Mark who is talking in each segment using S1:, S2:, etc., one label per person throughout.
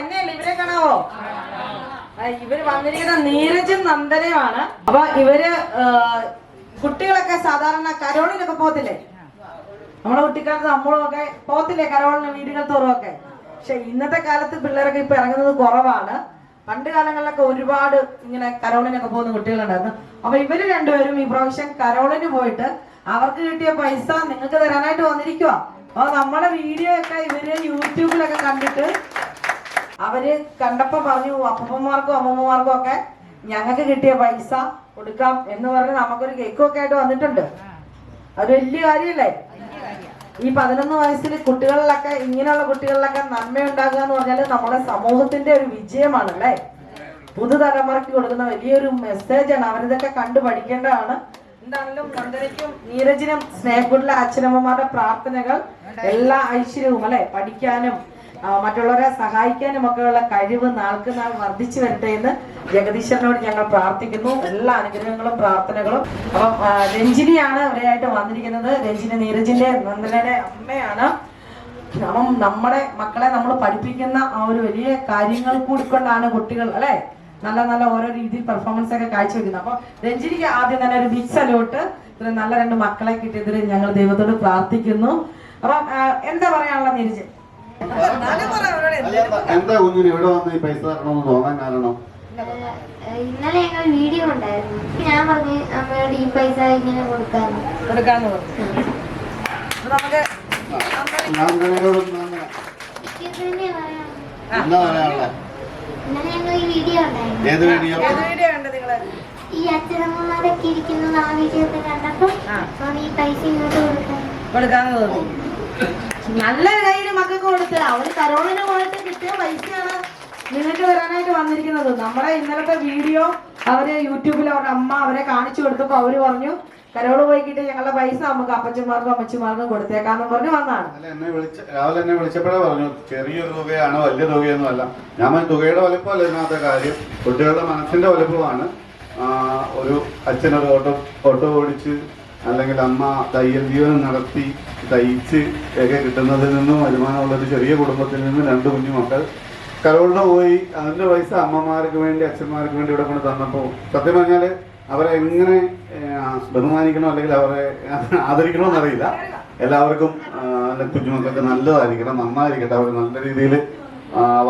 S1: എന്നെയല്ല ഇവരെ കാണാവോ? ഇവർ വന്നിരിക്കുന്ന നീരജും നന്ദനയുമാണ്. അപ്പൊ ഇവർ കുട്ടികളൊക്കെ സാധാരണ കരോളിനൊക്കെ പോകത്തില്ലേ? നമ്മുടെ കുട്ടിക്കാലത്ത് നമ്മളൊക്കെ പോകത്തില്ലേ കരോളിന് വീടുകൾ തോറുമൊക്കെ പക്ഷെ ഇന്നത്തെ കാലത്ത് പിള്ളേരൊക്കെ ഇപ്പൊ ഇറങ്ങുന്നത് കുറവാണ്. പണ്ട് കാലങ്ങളിലൊക്കെ ഒരുപാട് ഇങ്ങനെ കരോളിനൊക്കെ പോകുന്ന കുട്ടികളുണ്ടായിരുന്നു. അപ്പൊ ഇവർ രണ്ടുപേരും ഈ പ്രാവശ്യം കരോളിന് പോയിട്ട് അവർക്ക് കിട്ടിയ പൈസ നിങ്ങൾക്ക് തരാനായിട്ട് വന്നിരിക്കുക അപ്പൊ നമ്മുടെ വീഡിയോ ഒക്കെ ഇവർ യൂട്യൂബിലൊക്കെ കണ്ടിട്ട് അവർ കണ്ടപ്പോ പറഞ്ഞു അപ്പൂപ്പന്മാർക്കും അമ്മൂമ്മമാർക്കും ഒക്കെ ഞങ്ങൾക്ക് കിട്ടിയ പൈസ കൊടുക്കാം എന്ന് പറഞ്ഞ് നമുക്കൊരു കേക്കും ഒക്കെ ആയിട്ട് വന്നിട്ടുണ്ട്. അത് വലിയ കാര്യല്ലേ? ഈ പതിനൊന്ന് വയസ്സിൽ കുട്ടികളിലൊക്കെ ഇങ്ങനെയുള്ള കുട്ടികളിലൊക്കെ നന്മ ഉണ്ടാകുക എന്ന് പറഞ്ഞാൽ നമ്മുടെ സമൂഹത്തിന്റെ ഒരു വിജയമാണല്ലേ? പുതുതലമുറയ്ക്ക് കൊടുക്കുന്ന വലിയൊരു മെസ്സേജാണ്. അവരിതൊക്കെ കണ്ടു പഠിക്കേണ്ടതാണ്. എന്താണെങ്കിലും നന്ദനയ്ക്കും നീരജിനും സ്നേഹക്കുട്ടിലെ അച്ഛനമ്മമാരുടെ പ്രാർത്ഥനകൾ എല്ലാ ഐശ്വര്യവും അല്ലെ? പഠിക്കാനും മറ്റുള്ളവരെ സഹായിക്കാനും ഒക്കെയുള്ള കഴിവ് നാൾക്ക് നാൾ വർദ്ധിച്ചു വരട്ടെ എന്ന് ജഗദീശ്വരനോട് ഞങ്ങൾ പ്രാർത്ഥിക്കുന്നു. എല്ലാ അനുഗ്രഹങ്ങളും പ്രാർത്ഥനകളും. അപ്പം രഞ്ജിനിയാണ് അവരെയായിട്ട് വന്നിരിക്കുന്നത്. രഞ്ജിനി നീരജിന്റെ നന്ദനയുടെ അമ്മയാണ്. അപ്പം നമ്മുടെ മക്കളെ നമ്മൾ പഠിപ്പിക്കുന്ന ആ ഒരു വലിയ കാര്യങ്ങൾ കൂടി കൊണ്ടാണ് കുട്ടികൾ അല്ലെ? നല്ല നല്ല ഓരോ രീതിയിൽ പെർഫോമൻസ് ഒക്കെ കാഴ്ചവെക്കുന്നത്. അപ്പൊ രഞ്ജിനിക്ക് ആദ്യം തന്നെ ഒരു ബിഗ് അലോട്ട് നല്ല രണ്ട് മക്കളെ കിട്ടിയതിൽ ഞങ്ങൾ ദൈവത്തോട് പ്രാർത്ഥിക്കുന്നു. അപ്പം എന്താ പറയാനുള്ള നീരജ്?
S2: എന്താ കുഞ്ഞിന് ഇവിടെ വന്ന് ഈ പൈസ തരണമെന്ന് തോന്നാൻ കാരണം?
S3: ഇന്നലെ ഞങ്ങൾ വീഡിയോ ഉണ്ടായിരുന്നു. ഞാൻ പറഞ്ഞു അമ്മയോട് ഈ പൈസ ഇങ്ങനെ കൊടുക്കാന്ന്.
S1: കൊടുക്കാന്ന്
S2: ഏത് വീഡിയോ?
S3: ഈ അച്ഛനമ്മമാരൊക്കെ ഇരിക്കുന്നത് ആ വീഡിയോ ഒക്കെ കണ്ടപ്പോ ഈ പൈസ ഇങ്ങോട്ട് കൊടുക്കാൻ.
S1: കൊടുക്കാന്ന് തോന്നി. നല്ലൊരു കയ്യിൽ മക്കൾക്ക് കൊടുത്ത്. അവർ കരോളിന് പോയിട്ട് കിട്ടിയ പൈസയാണ് നിങ്ങൾക്ക് തരാനായിട്ട് വന്നിരിക്കുന്നത്. നമ്മുടെ ഇന്നലത്തെ വീഡിയോ അവർ യൂട്യൂബിൽ അവരുടെ അമ്മ അവരെ കാണിച്ചു കൊടുത്തപ്പോ അവർ പറഞ്ഞു കരോൾ പോയി കിട്ടിയ ഞങ്ങളുടെ പൈസ നമുക്ക് അപ്പച്ചന്മാർക്കും അമ്മച്ചിമാർക്കും കൊടുത്തേക്കാന്ന് പറഞ്ഞു വന്നാണ്
S2: രാവിലെ വിളിച്ചപ്പോഴേ പറഞ്ഞു ചെറിയൊരു തുകയാണ് വലിയ തുകയൊന്നും അല്ല. ഞാൻ തുകയുടെ വലുപ്പമല്ല ഇതിനകത്തെ കാര്യം. കുട്ടികളുടെ മനസ്സിന്റെ വലിപ്പമാണ്. ഒരു അച്ഛനൊരു ഓട്ടോ ഓട്ടോ ഓടിച്ച് അല്ലെങ്കിൽ അമ്മ തയ്യൽ ജീവനം നടത്തി തയ്ച്ച് ഒക്കെ കിട്ടുന്നതിൽ നിന്നും വരുമാനമുള്ള ഒരു ചെറിയ കുടുംബത്തിൽ നിന്ന് രണ്ട് കുഞ്ഞു മക്കൾ. കരോളിന് പോയി അതിന്റെ പൈസ അമ്മമാർക്ക് വേണ്ടി അച്ഛന്മാർക്ക് വേണ്ടി ഇവിടെ കൊണ്ട് തന്നപ്പോൾ സത്യം പറഞ്ഞാൽ അവരെ എങ്ങനെ ബഹുമാനിക്കണം അല്ലെങ്കിൽ അവരെ ആദരിക്കണോ എന്നറിയില്ല. എല്ലാവർക്കും കുഞ്ഞുമക്കൾക്ക് നല്ലതായിരിക്കണം നന്നായിരിക്കട്ടെ. അവർ നല്ല രീതിയിൽ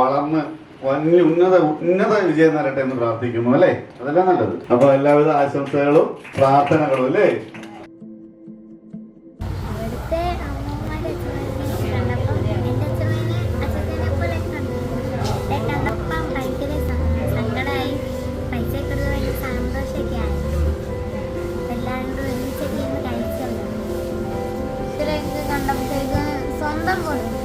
S2: വളർന്ന് വലിയ ഉന്നത ഉന്നത വിജയം നേരട്ടെ എന്ന് പ്രാർത്ഥിക്കുന്നു അല്ലേ? അതെല്ലാം നല്ലത്. അപ്പൊ എല്ലാവിധ ആശംസകളും പ്രാർത്ഥനകളും അല്ലേ?
S3: 한 번에.